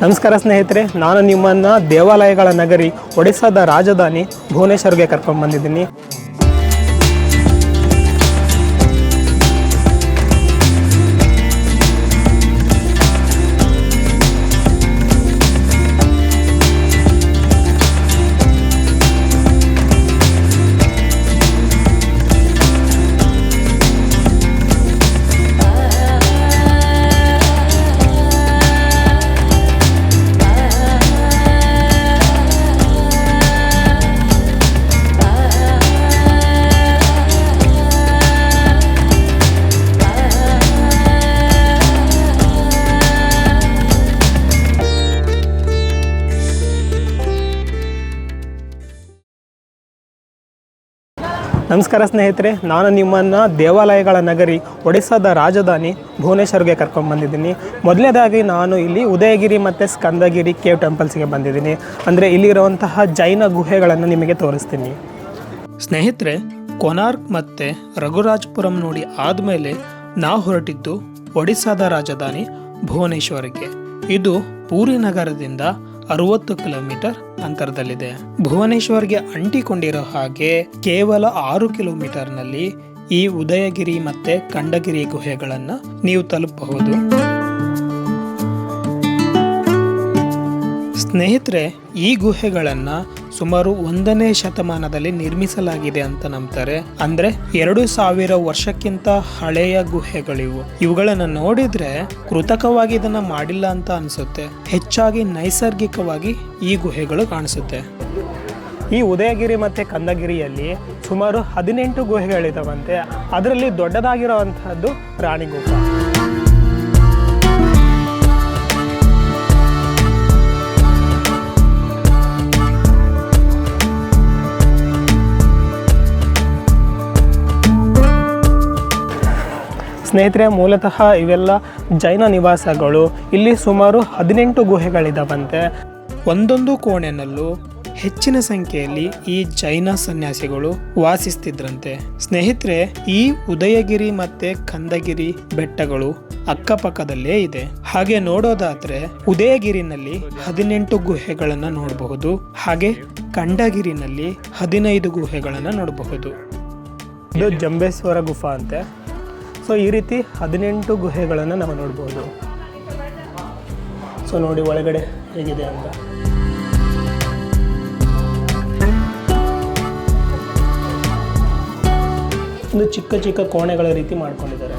ನಮಸ್ಕಾರ ಸ್ನೇಹಿತರೆ ನಾನು ನಿಮ್ಮನ್ನು ದೇವಾಲಯಗಳ ನಗರಿ ಒಡಿಸ್ಸಾದ ರಾಜಧಾನಿ ಭುವನೇಶ್ವರ್ಗೆ ಕರ್ಕೊಂಡು ಬಂದಿದ್ದೀನಿ ನಮಸ್ಕಾರ ಸ್ನೇಹಿತರೆ, ನಾನು ನಿಮ್ಮನ್ನು ದೇವಾಲಯಗಳ ನಗರಿ, ಒಡಿಸ್ಸಾದ ರಾಜಧಾನಿ ಭುವನೇಶ್ವರ್ಗೆ ಕರ್ಕೊಂಡು ಬಂದಿದ್ದೀನಿ. ಮೊದಲನೇದಾಗಿ ನಾನು ಇಲ್ಲಿ ಉದಯಗಿರಿ ಮತ್ತು ಸ್ಕಂದಗಿರಿ ಕೇವ್ ಟೆಂಪಲ್ಸ್ಗೆ ಬಂದಿದ್ದೀನಿ. ಅಂದರೆ ಇಲ್ಲಿರುವಂತಹ ಜೈನ ಗುಹೆಗಳನ್ನು ನಿಮಗೆ ತೋರಿಸ್ತೀನಿ. ಸ್ನೇಹಿತರೆ, ಕೊನಾರ್ಕ್ ಮತ್ತು ರಘುರಾಜ್ಪುರಂ ನೋಡಿ ಆದಮೇಲೆ ನಾವು ಹೊರಟಿದ್ದು ಒಡಿಸ್ಸಾದ ರಾಜಧಾನಿ ಭುವನೇಶ್ವರಕ್ಕೆ ಇದು ಪೂರಿ ನಗರದಿಂದ ಅರವತ್ತು ಕಿಲೋಮೀಟರ್ ಅಂತರದಲ್ಲಿದೆ. ಭುವನೇಶ್ವರ್ಗೆ ಅಂಟಿಕೊಂಡಿರೋ ಹಾಗೆ ಕೇವಲ ಆರು ಕಿಲೋಮೀಟರ್ನಲ್ಲಿ ಈ ಉದಯಗಿರಿ ಮತ್ತೆ ಖಂಡಗಿರಿ ಗುಹೆಗಳನ್ನು ನೀವು ತಲುಪಬಹುದು. ಸ್ನೇಹಿತರೆ, ಈ ಗುಹೆಗಳನ್ನ ಸುಮಾರು ಒಂದನೇ ಶತಮಾನದಲ್ಲಿ ನಿರ್ಮಿಸಲಾಗಿದೆ ಅಂತ ನಂಬ್ತಾರೆ. ಅಂದ್ರೆ ಎರಡು ಸಾವಿರ ವರ್ಷಕ್ಕಿಂತ ಹಳೆಯ ಗುಹೆಗಳಿವು. ಇವುಗಳನ್ನು ನೋಡಿದ್ರೆ ಕೃತಕವಾಗಿ ಇದನ್ನ ಮಾಡಿಲ್ಲ ಅಂತ ಅನ್ಸುತ್ತೆ. ಹೆಚ್ಚಾಗಿ ನೈಸರ್ಗಿಕವಾಗಿ ಈ ಗುಹೆಗಳು ಕಾಣಿಸುತ್ತೆ. ಈ ಉದಯಗಿರಿ ಮತ್ತು ಕಂದಗಿರಿಯಲ್ಲಿ ಸುಮಾರು ಹದಿನೆಂಟು ಗುಹೆಗಳಿದಾವಂತೆ. ಅದರಲ್ಲಿ ದೊಡ್ಡದಾಗಿರುವಂತಹದ್ದು ರಾಣಿ ಗುಫಾ ಸ್ನೇಹಿತರೆ, ಮೂಲತಃ ಇವೆಲ್ಲ ಜೈನ ನಿವಾಸಗಳು. ಇಲ್ಲಿ ಸುಮಾರು ಹದಿನೆಂಟು ಗುಹೆಗಳಿದಾವಂತೆ. ಒಂದೊಂದು ಕೋಣೆನಲ್ಲೂ ಹೆಚ್ಚಿನ ಸಂಖ್ಯೆಯಲ್ಲಿ ಈ ಜೈನ ಸನ್ಯಾಸಿಗಳು ವಾಸಿಸ್ತಿದ್ರಂತೆ. ಸ್ನೇಹಿತರೆ, ಈ ಉದಯಗಿರಿ ಮತ್ತೆ ಕಂದಗಿರಿ ಬೆಟ್ಟಗಳು ಅಕ್ಕಪಕ್ಕದಲ್ಲೇ ಇದೆ. ಹಾಗೆ ನೋಡೋದಾದ್ರೆ ಉದಯಗಿರಿನಲ್ಲಿ ಹದಿನೆಂಟು ಗುಹೆಗಳನ್ನ ನೋಡಬಹುದು. ಹಾಗೆ ಕಂಡಗಿರಿನಲ್ಲಿ ಹದಿನೈದು ಗುಹೆಗಳನ್ನ ನೋಡಬಹುದು. ಇದು ಜಂಬೇಶ್ವರ ಗುಫಾ ಅಂತೆ. ಸೊ ಈ ರೀತಿ ಹದಿನೆಂಟು ಗುಹೆಗಳನ್ನು ನಾವು ನೋಡ್ಬೋದು. ಸೊ ನೋಡಿ ಒಳಗಡೆ ಹೇಗಿದೆ ಅಂತ. ಒಂದು ಚಿಕ್ಕ ಚಿಕ್ಕ ಕೋಣೆಗಳ ರೀತಿ ಮಾಡ್ಕೊಂಡಿದ್ದಾರೆ.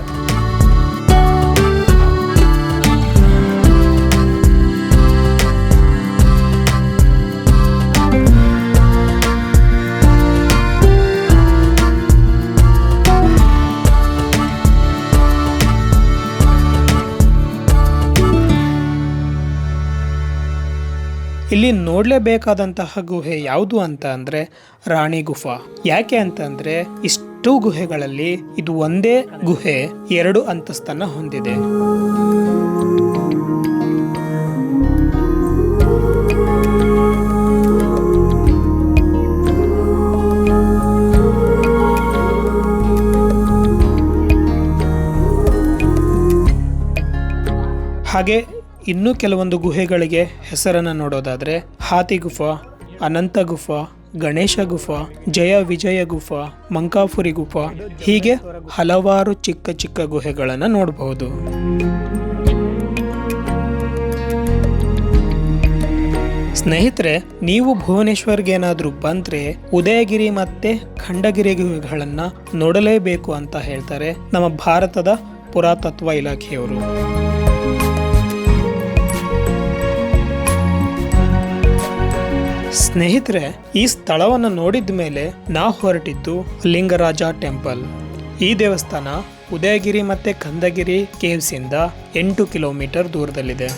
ಇಲ್ಲಿ ನೋಡಲೇಬೇಕಾದಂತಹ ಗುಹೆ ಯಾವುದು ಅಂತ ಅಂದ್ರೆ ರಾಣಿ ಗುಫಾ. ಯಾಕೆ ಅಂತಂದ್ರೆ ಇಷ್ಟು ಗುಹೆಗಳಲ್ಲಿ ಇದು ಒಂದೇ ಗುಹೆ ಎರಡು ಅಂತಸ್ತನ್ನ ಹೊಂದಿದೆ. ಇನ್ನೂ ಕೆಲವೊಂದು ಗುಹೆಗಳಿಗೆ ಹೆಸರನ್ನು ನೋಡೋದಾದರೆ ಹಾತಿ ಗುಫಾ, ಅನಂತ ಗುಫಾ, ಗಣೇಶ ಗುಫಾ, ಜಯ ವಿಜಯ ಗುಫಾ, ಮಂಕಾಪುರಿ ಗುಫಾ ಹೀಗೆ ಹಲವಾರು ಚಿಕ್ಕ ಚಿಕ್ಕ ಗುಹೆಗಳನ್ನು ನೋಡಬಹುದು. ಸ್ನೇಹಿತರೆ, ನೀವು ಭುವನೇಶ್ವರ್ಗೆ ಏನಾದರೂ ಬಂದರೆ ಉದಯಗಿರಿ ಮತ್ತೆ ಖಂಡಗಿರಿ ಗುಹೆಗಳನ್ನು ನೋಡಲೇಬೇಕು ಅಂತ ಹೇಳ್ತಾರೆ ನಮ್ಮ ಭಾರತದ ಪುರಾತತ್ವ ಇಲಾಖೆಯವರು. ಸ್ನೇಹಿತರೆ, ಈ ಸ್ಥಳವನ್ನು ನೋಡಿದ ಮೇಲೆ ನಾ ಹೊರಟಿದ್ದು ಲಿಂಗರಾಜ ಟೆಂಪಲ್. ಈ ದೇವಸ್ಥಾನ ಉದಯಗಿರಿ ಮತ್ತು ಕಂದಗಿರಿ ಕೇವ್ಸಿಂದ ಎಂಟು ಕಿಲೋಮೀಟರ್ ದೂರದಲ್ಲಿದೆ.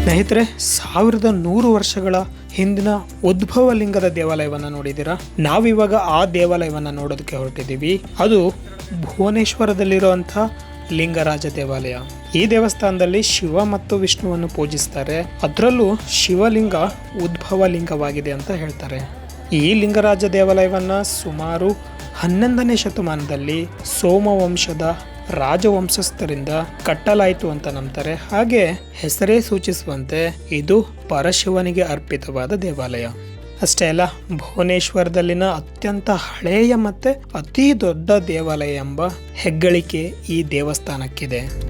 ಸ್ನೇಹಿತರೆ, ಸಾವಿರದ ನೂರು ವರ್ಷಗಳ ಹಿಂದಿನ ಉದ್ಭವ ಲಿಂಗದ ದೇವಾಲಯವನ್ನು ನೋಡಿದ್ದೀರಾ? ನಾವಿವಾಗ ಆ ದೇವಾಲಯವನ್ನು ನೋಡೋದಕ್ಕೆ ಹೊರಟಿದ್ದೀವಿ. ಅದು ಭುವನೇಶ್ವರದಲ್ಲಿರುವಂಥ ಲಿಂಗರಾಜ ದೇವಾಲಯ. ಈ ದೇವಸ್ಥಾನದಲ್ಲಿ ಶಿವ ಮತ್ತು ವಿಷ್ಣುವನ್ನು ಪೂಜಿಸ್ತಾರೆ. ಅದರಲ್ಲೂ ಶಿವಲಿಂಗ ಉದ್ಭವ ಲಿಂಗವಾಗಿದೆ ಅಂತ ಹೇಳ್ತಾರೆ. ಈ ಲಿಂಗರಾಜ ದೇವಾಲಯವನ್ನ ಸುಮಾರು ಹನ್ನೊಂದನೇ ಶತಮಾನದಲ್ಲಿ ಸೋಮವಂಶದ ರಾಜವಂಶಸ್ಥರಿಂದ ಕಟ್ಟಲಾಯಿತು ಅಂತ ನಂಬ್ತಾರೆ. ಹಾಗೆ ಹೆಸರೇ ಸೂಚಿಸುವಂತೆ ಇದು ಪರಶಿವನಿಗೆ ಅರ್ಪಿತವಾದ ದೇವಾಲಯ. ಅಷ್ಟೇ ಅಲ್ಲ, ಭುವನೇಶ್ವರದಲ್ಲಿನ ಅತ್ಯಂತ ಹಳೆಯ ಮತ್ತು ಅತಿ ದೊಡ್ಡ ದೇವಾಲಯ ಎಂಬ ಹೆಗ್ಗಳಿಕೆ ಈ ದೇವಸ್ಥಾನಕ್ಕಿದೆ.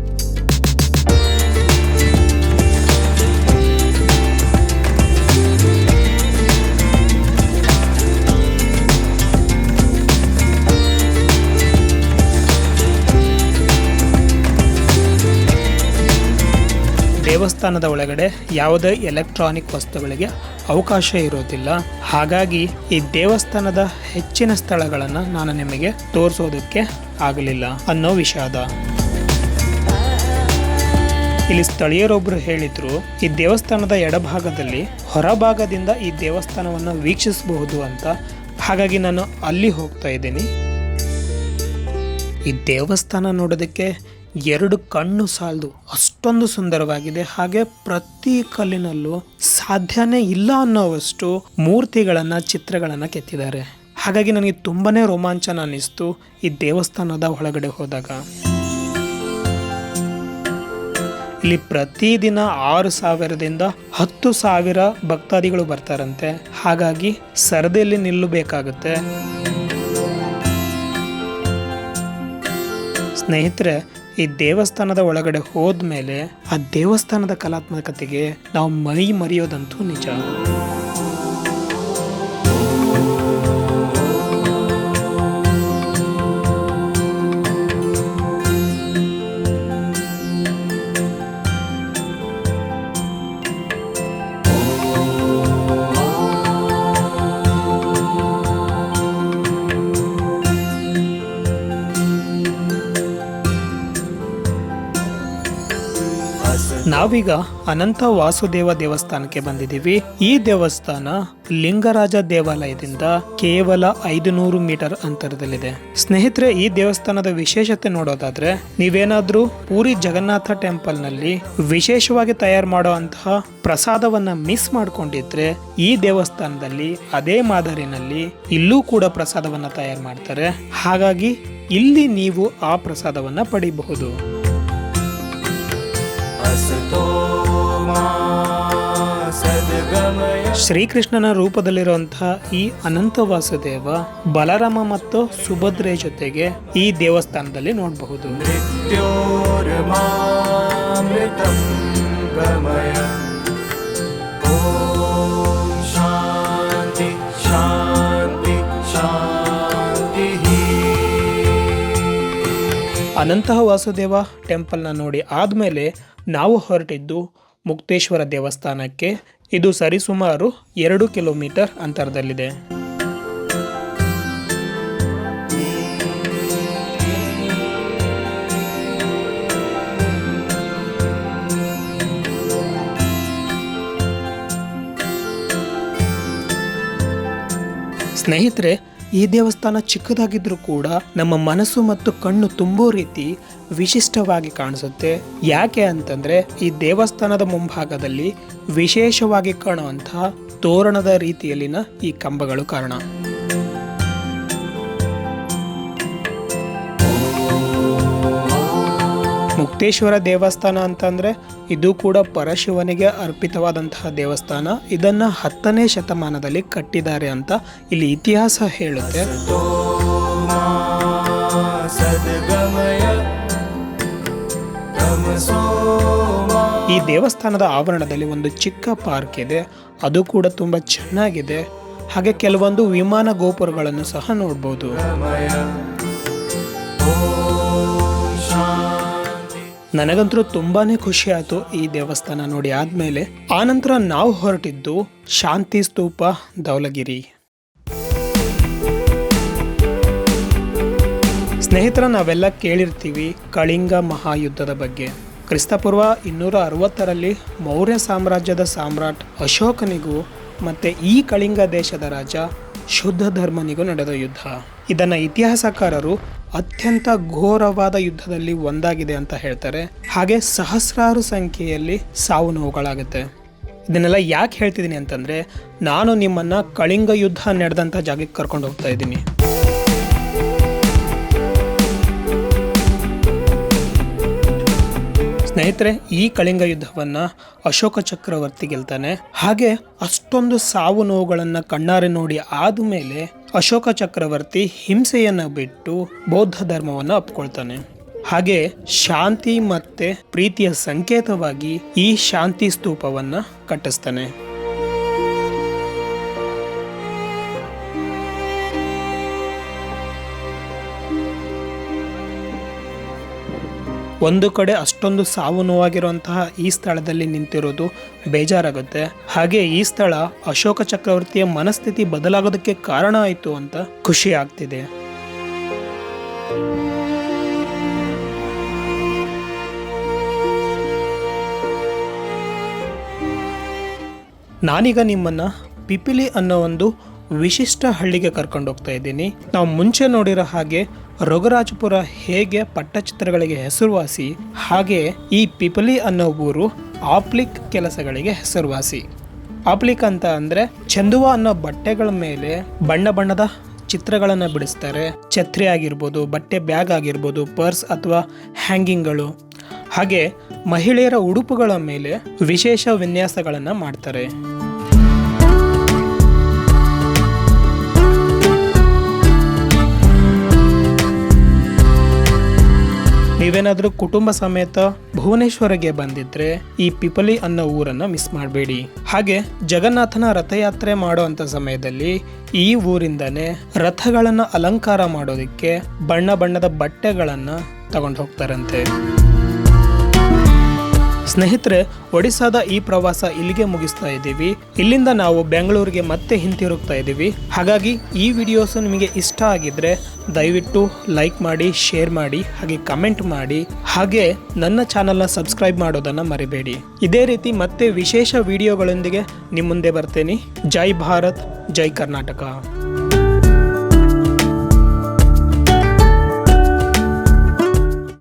ದೇವಸ್ಥಾನದ ಒಳಗಡೆ ಯಾವುದೇ ಎಲೆಕ್ಟ್ರಾನಿಕ್ ವಸ್ತುಗಳಿಗೆ ಅವಕಾಶ ಇರೋದಿಲ್ಲ. ಹಾಗಾಗಿ ಈ ದೇವಸ್ಥಾನದ ಹೆಚ್ಚಿನ ಸ್ಥಳಗಳನ್ನು ನಾನು ನಿಮಗೆ ತೋರಿಸೋದಕ್ಕೆ ಆಗಲಿಲ್ಲ ಅನ್ನೋ ವಿಷಾದ. ಇಲ್ಲಿ ಸ್ಥಳೀಯರೊಬ್ಬರು ಹೇಳಿದ್ರು, ಈ ದೇವಸ್ಥಾನದ ಎಡಭಾಗದಲ್ಲಿ ಹೊರಭಾಗದಿಂದ ಈ ದೇವಸ್ಥಾನವನ್ನು ವೀಕ್ಷಿಸಬಹುದು ಅಂತ. ಹಾಗಾಗಿ ನಾನು ಅಲ್ಲಿ ಹೋಗ್ತಾ ಇದ್ದೀನಿ. ಈ ದೇವಸ್ಥಾನ ನೋಡೋದಕ್ಕೆ ಎರಡು ಕಣ್ಣು ಸಾಲದು. ಅಷ್ಟೊಂದು ಸುಂದರವಾಗಿದೆ. ಹಾಗೆ ಪ್ರತಿ ಕಲ್ಲಿನಲ್ಲೂ ಸಾಧ್ಯನೇ ಇಲ್ಲ ಅನ್ನೋವಷ್ಟು ಮೂರ್ತಿಗಳನ್ನು, ಚಿತ್ರಗಳನ್ನು ಕೆತ್ತಿದ್ದಾರೆ. ಹಾಗಾಗಿ ನನಗೆ ತುಂಬಾನೇ ರೋಮಾಂಚನ ಅನ್ನಿಸ್ತು ಈ ದೇವಸ್ಥಾನದ ಒಳಗಡೆ ಹೋದಾಗ. ಇಲ್ಲಿ ಪ್ರತಿದಿನ ಆರು ಸಾವಿರದಿಂದ ಹತ್ತು ಸಾವಿರ ಭಕ್ತಾದಿಗಳು ಬರ್ತಾರಂತೆ. ಹಾಗಾಗಿ ಸರದಿಯಲ್ಲಿ ನಿಲ್ಲಬೇಕಾಗುತ್ತೆ. ಸ್ನೇಹಿತರೆ ಈ ದೇವಸ್ಥಾನದ ಒಳಗಡೆ ಹೋದ್ಮೇಲೆ ಆ ದೇವಸ್ಥಾನದ ಕಲಾತ್ಮಕತೆಗೆ ನಾವು ಮೈ ಮರೆಯೋದಂತೂ ನಿಜ. ನಾವೀಗ ಅನಂತ ವಾಸುದೇವ ದೇವಸ್ಥಾನಕ್ಕೆ ಬಂದಿದ್ದೀವಿ. ಈ ದೇವಸ್ಥಾನ ಲಿಂಗರಾಜ ದೇವಾಲಯದಿಂದ ಕೇವಲ ಐದು ನೂರು ಮೀಟರ್ ಅಂತರದಲ್ಲಿದೆ. ಸ್ನೇಹಿತರೆ, ಈ ದೇವಸ್ಥಾನದ ವಿಶೇಷತೆ ನೋಡೋದಾದ್ರೆ, ನೀವೇನಾದ್ರೂ ಪೂರಿ ಜಗನ್ನಾಥ ಟೆಂಪಲ್ನಲ್ಲಿ ವಿಶೇಷವಾಗಿ ತಯಾರು ಮಾಡೋ ಅಂತಹ ಪ್ರಸಾದವನ್ನ ಮಿಸ್ ಮಾಡ್ಕೊಂಡಿದ್ರೆ, ಈ ದೇವಸ್ಥಾನದಲ್ಲಿ ಅದೇ ಮಾದರಿನಲ್ಲಿ ಇಲ್ಲೂ ಕೂಡ ಪ್ರಸಾದವನ್ನ ತಯಾರು ಮಾಡ್ತಾರೆ. ಹಾಗಾಗಿ ಇಲ್ಲಿ ನೀವು ಆ ಪ್ರಸಾದವನ್ನ ಪಡಿಬಹುದು. ಶ್ರೀಕೃಷ್ಣನ ರೂಪದಲ್ಲಿರುವಂತಹ ಈ ಅನಂತ ವಾಸುದೇವ ಬಲರಾಮ ಮತ್ತು ಸುಭದ್ರೆ ಜೊತೆಗೆ ಈ ದೇವಸ್ಥಾನದಲ್ಲಿ ನೋಡಬಹುದು. ಅನಂತಹ ವಾಸುದೇವ ಟೆಂಪಲ್ನ ನೋಡಿ ಆದಮೇಲೆ ನಾವು ಹೊರಟಿದ್ದು ಮುಕ್ತೇಶ್ವರ ದೇವಸ್ಥಾನಕ್ಕೆ. ಇದು ಸರಿಸುಮಾರು ಎರಡು ಕಿಲೋಮೀಟರ್ ಅಂತರದಲ್ಲಿದೆ. ಸ್ನೇಹಿತರೆ ಈ ದೇವಸ್ಥಾನ ಚಿಕ್ಕದಾಗಿದ್ರೂ ಕೂಡ ನಮ್ಮ ಮನಸ್ಸು ಮತ್ತು ಕಣ್ಣು ತುಂಬೋ ರೀತಿ ವಿಶಿಷ್ಟವಾಗಿ ಕಾಣಿಸುತ್ತೆ. ಯಾಕೆ ಅಂತಂದ್ರೆ ಈ ದೇವಸ್ಥಾನದ ಮುಂಭಾಗದಲ್ಲಿ ವಿಶೇಷವಾಗಿ ಕಾಣುವಂತಹ ತೋರಣದ ರೀತಿಯಲ್ಲಿನ ಈ ಕಂಬಗಳು ಕಾರಣ. ಮುಕ್ತೇಶ್ವರ ದೇವಸ್ಥಾನ ಅಂತಂದರೆ ಇದು ಕೂಡ ಪರಶಿವನಿಗೆ ಅರ್ಪಿತವಾದಂತಹ ದೇವಸ್ಥಾನ. ಇದನ್ನು ಹತ್ತನೇ ಶತಮಾನದಲ್ಲಿ ಕಟ್ಟಿದ್ದಾರೆ ಅಂತ ಇಲ್ಲಿ ಇತಿಹಾಸ ಹೇಳುತ್ತೆ. ಈ ದೇವಸ್ಥಾನದ ಆವರಣದಲ್ಲಿ ಒಂದು ಚಿಕ್ಕ ಪಾರ್ಕ್ ಇದೆ. ಅದು ಕೂಡ ತುಂಬ ಚೆನ್ನಾಗಿದೆ. ಹಾಗೆ ಕೆಲವೊಂದು ವಿಮಾನ ಗೋಪುರಗಳನ್ನು ಸಹ ನೋಡ್ಬೋದು. ನನಗಂತೂ ತುಂಬಾನೇ ಖುಷಿ ಆಯ್ತು ಈ ದೇವಸ್ಥಾನ ನೋಡಿ ಆದ್ಮೇಲೆ. ಆನಂತರ ನಾವು ಹೊರಟಿದ್ದು ಶಾಂತಿ ಸ್ತೂಪ ಧವಲಗಿರಿ. ಸ್ನೇಹಿತರ, ನಾವೆಲ್ಲ ಕೇಳಿರ್ತೀವಿ ಕಳಿಂಗ ಮಹಾಯುದ್ಧದ ಬಗ್ಗೆ. ಕ್ರಿಸ್ತಪೂರ್ವ ಇನ್ನೂರ ಅರವತ್ತರಲ್ಲಿ ಮೌರ್ಯ ಸಾಮ್ರಾಜ್ಯದ ಸಾಮ್ರಾಟ್ ಅಶೋಕನಿಗೂ ಮತ್ತೆ ಈ ಕಳಿಂಗ ದೇಶದ ರಾಜ ಶುದ್ಧ ಧರ್ಮನಿಗೂ ನಡೆದ ಯುದ್ಧ. ಇದನ್ನು ಇತಿಹಾಸಕಾರರು ಅತ್ಯಂತ ಘೋರವಾದ ಯುದ್ಧದಲ್ಲಿ ಒಂದಾಗಿದೆ ಅಂತ ಹೇಳ್ತಾರೆ. ಹಾಗೆ ಸಹಸ್ರಾರು ಸಂಖ್ಯೆಯಲ್ಲಿ ಸಾವು ನೋವುಗಳಾಗುತ್ತೆ. ಇದನ್ನೆಲ್ಲ ಯಾಕೆ ಹೇಳ್ತಿದ್ದೀನಿ ಅಂತಂದರೆ, ನಾನು ನಿಮ್ಮನ್ನು ಕಳಿಂಗ ಯುದ್ಧ ನಡೆದಂಥ ಜಾಗಕ್ಕೆ ಕರ್ಕೊಂಡು ಹೋಗ್ತಾ ಇದ್ದೀನಿ. ಸ್ನೇಹಿತರೆ, ಈ ಕಳಿಂಗ ಯುದ್ಧವನ್ನು ಅಶೋಕ ಚಕ್ರವರ್ತಿ ಗೆಲ್ತಾನೆ. ಹಾಗೆ ಅಷ್ಟೊಂದು ಸಾವು ನೋವುಗಳನ್ನು ಕಣ್ಣಾರೆ ನೋಡಿ ಆದಮೇಲೆ ಅಶೋಕ ಚಕ್ರವರ್ತಿ ಹಿಂಸೆಯನ್ನು ಬಿಟ್ಟು ಬೌದ್ಧ ಧರ್ಮವನ್ನು ಅಪ್ಕೊಳ್ತಾನೆ ಹಾಗೆ ಶಾಂತಿ ಮತ್ತೆ ಪ್ರೀತಿಯ ಸಂಕೇತವಾಗಿ ಈ ಶಾಂತಿ ಸ್ತೂಪವನ್ನು ಕಟ್ಟಿಸ್ತಾನೆ. ಒಂದು ಕಡೆ ಅಷ್ಟೊಂದು ಸಾವು ನೋವಾಗಿರುವಂತಹ ಈ ಸ್ಥಳದಲ್ಲಿ ನಿಂತಿರೋದು ಬೇಜಾರಾಗುತ್ತೆ. ಹಾಗೆ ಈ ಸ್ಥಳ ಅಶೋಕ ಚಕ್ರವರ್ತಿಯ ಮನಸ್ಥಿತಿ ಬದಲಾಗೋದಕ್ಕೆ ಕಾರಣ ಆಯಿತು ಅಂತ ಖುಷಿ ಆಗ್ತಿದೆ. ನಾನೀಗ ನಿಮ್ಮನ್ನ ಪಿಪಿಲಿ ಅನ್ನೋ ಒಂದು ವಿಶಿಷ್ಟ ಹಳ್ಳಿಗೆ ಕರ್ಕೊಂಡು ಹೋಗ್ತಾ ಇದ್ದೀನಿ. ನಾವು ಮುಂಚೆ ನೋಡಿರೋ ಹಾಗೆ ರಘುರಾಜಪುರ ಹೇಗೆ ಪಟ್ಟಚಿತ್ರಗಳಿಗೆ ಹೆಸರುವಾಸಿ, ಹಾಗೆ ಈ ಪಿಪಲಿ ಅನ್ನೋ ಊರು ಆಪ್ಲಿಕ್ ಕೆಲಸಗಳಿಗೆ ಹೆಸರುವಾಸಿ. ಆಪ್ಲಿಕ್ ಅಂತ ಅಂದರೆ ಚಂದುವ ಅನ್ನೋ ಬಟ್ಟೆಗಳ ಮೇಲೆ ಬಣ್ಣ ಬಣ್ಣದ ಚಿತ್ರಗಳನ್ನು ಬಿಡಿಸ್ತಾರೆ. ಛತ್ರಿ ಆಗಿರ್ಬೋದು, ಬಟ್ಟೆ ಬ್ಯಾಗ್ ಆಗಿರ್ಬೋದು, ಪರ್ಸ್ ಅಥವಾ ಹ್ಯಾಂಗಿಂಗ್ಗಳು. ಹಾಗೆ ಮಹಿಳೆಯರ ಉಡುಪುಗಳ ಮೇಲೆ ವಿಶೇಷ ವಿನ್ಯಾಸಗಳನ್ನು ಮಾಡ್ತಾರೆ. ನೀವೇನಾದರೂ ಕುಟುಂಬ ಸಮೇತ ಭುವನೇಶ್ವರಿಗೆ ಬಂದಿದ್ರೆ ಈ ಪಿಪಲಿ ಅನ್ನೋ ಊರನ್ನ ಮಿಸ್ ಮಾಡಬೇಡಿ. ಹಾಗೆ ಜಗನ್ನಾಥನ ರಥಯಾತ್ರೆ ಮಾಡುವಂತ ಸಮಯದಲ್ಲಿ ಈ ಊರಿಂದನೇ ರಥಗಳನ್ನು ಅಲಂಕಾರ ಮಾಡೋದಕ್ಕೆ ಬಣ್ಣ ಬಣ್ಣದ ಬಟ್ಟೆಗಳನ್ನು ತಗೊಂಡು ಹೋಗ್ತಾರಂತೆ. ಸ್ನೇಹಿತರೆ ಒಡಿಸಾದ ಈ ಪ್ರವಾಸ ಇಲ್ಲಿಗೆ ಮುಗಿಸ್ತಾ ಇದ್ದೀವಿ. ಇಲ್ಲಿಂದ ನಾವು ಬೆಂಗಳೂರಿಗೆ ಮತ್ತೆ ಹಿಂತಿರುಗ್ತಾ ಇದ್ದೀವಿ. ಹಾಗಾಗಿ ಈ ವಿಡಿಯೋಸ್ ನಿಮಗೆ ಇಷ್ಟ ಆಗಿದ್ರೆ ದಯವಿಟ್ಟು ಲೈಕ್ ಮಾಡಿ, ಶೇರ್ ಮಾಡಿ, ಹಾಗೆ ಕಮೆಂಟ್ ಮಾಡಿ. ಹಾಗೆ ನನ್ನ ಚಾನಲ್ನ ಸಬ್ಸ್ಕ್ರೈಬ್ ಮಾಡೋದನ್ನು ಮರಿಬೇಡಿ. ಇದೇ ರೀತಿ ಮತ್ತೆ ವಿಶೇಷ ವಿಡಿಯೋಗಳೊಂದಿಗೆ ನಿಮ್ಮ ಮುಂದೆ ಬರ್ತೇನೆ. ಜೈ ಭಾರತ್, ಜೈ ಕರ್ನಾಟಕ.